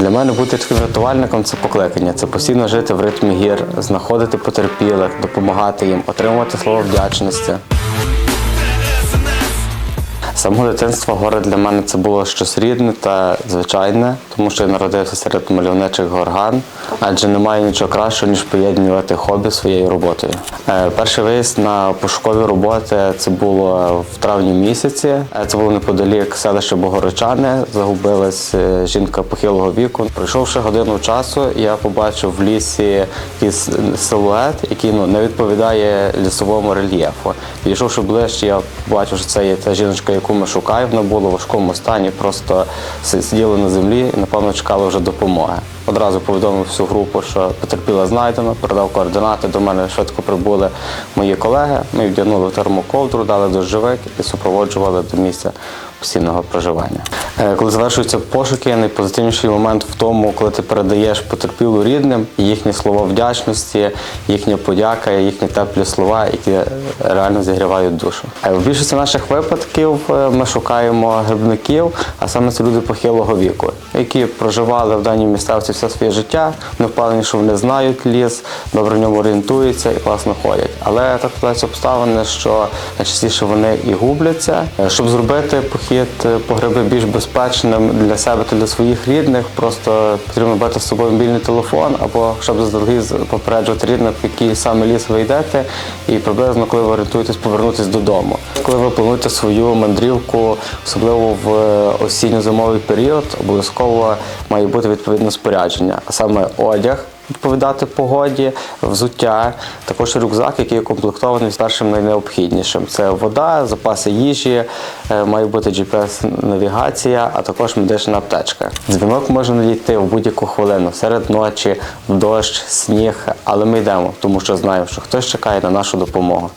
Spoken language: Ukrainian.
Для мене бути таким рятувальником це покликання. Це постійно жити в ритмі гір, знаходити потерпілих, допомагати їм, отримувати слово вдячності. З Самого дитинства горе для мене це було щось рідне та звичайне, тому що я народився серед мальовничих горган, адже немає нічого кращого, ніж поєднувати хобі своєю роботою. Е, Перший виїзд на пошукові роботи це було в травні місяці. Е, Це було неподалік селища Богородчани. Загубилась е, жінка похилого віку. Пройшовши годину часу, я побачив в лісі якийсь силует, який ну, не відповідає лісовому рельєфу. Підійшовши ближче, я побачив, що це є та жіночка, яку ми шукаємо. Вона в важкому стані, просто сиділи на землі і, напевно, чекали вже допомоги. Одразу повідомив всю групу, що потерпіла знайдено, передав координати. До мене швидко прибули мої колеги. Ми вдягнули термоковдру, дали дощовик і супроводжували до місця постійного проживання. Е, Коли завершуються пошуки, найпозитивніший момент в тому, коли ти передаєш потерпілу рідним їхні слова вдячності, їхня подяка, їхні теплі слова, які реально зігрівають душу. Е, В більшості наших випадків е, ми шукаємо грибників, а саме це люди похилого віку, які проживали в даній місцевці все своє життя. Ми впевнені, що вони знають ліс, добре в ньому орієнтуються і класно ходять. Але так складаються обставини, що найчастіше вони і губляться. Е, Щоб зробити похід е, по гриби більш безпечним для себе та для своїх рідних, просто потрібно брати з собою мобільний телефон або щоб заздалегідь попереджувати рідних, в який саме ліс ви йдете, і приблизно, коли ви орієнтуєтесь, повернутися додому. Коли ви плануєте свою мандрівку, особливо в е, осінньо-зимовий період, обов'язково має бути відповідне спорядження, а саме одяг. Відповідати погоді, взуття, також рюкзак, який укомплектований з першим найнеобхіднішим. Це вода, запаси їжі, е, має бути GPS-навігація, а також медична аптечка. Дзвінок може надійти в будь-яку хвилину, серед ночі, в дощ, сніг, але ми йдемо, тому що знаємо, що хтось чекає на нашу допомогу.